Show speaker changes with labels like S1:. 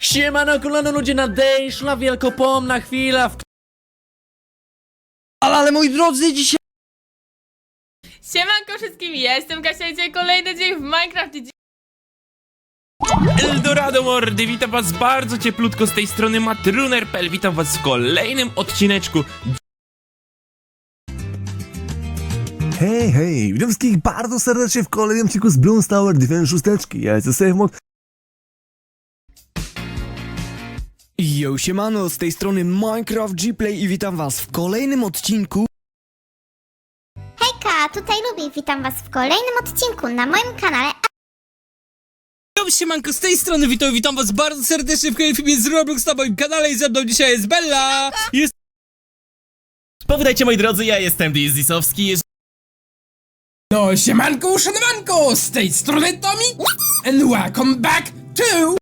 S1: Siemano, kolano ludzie, nadeszła wielkopomna chwila, w
S2: Ale, ale moi drodzy, dzisiaj
S3: Siemanko wszystkim, ja jestem Kasia i dzisiaj kolejny dzień w Minecraft i
S4: Eldorado mordy, witam was bardzo cieplutko z tej strony Matruner.pl, witam was w kolejnym odcineczku.
S5: Hej, hej, witam wszystkich bardzo serdecznie w kolejnym odcinku z Bloons Tower Defense 6. Ja jestem SafeMod.
S2: Yo, siemano, z tej strony Minecraft Gplay i witam was w kolejnym odcinku
S6: Hejka, tutaj Lubi, witam was w kolejnym odcinku na moim kanale.
S7: Yo, siemanko, z tej strony witam, witam was bardzo serdecznie w kolejnym filmie z Roblox na moim kanale i ze mną dzisiaj jest Bella! Jest
S8: Powitajcie moi drodzy, ja jestem Dizisowski. Jeż-
S7: No, siemanko, uszanowanko, z tej strony Tommy and welcome back to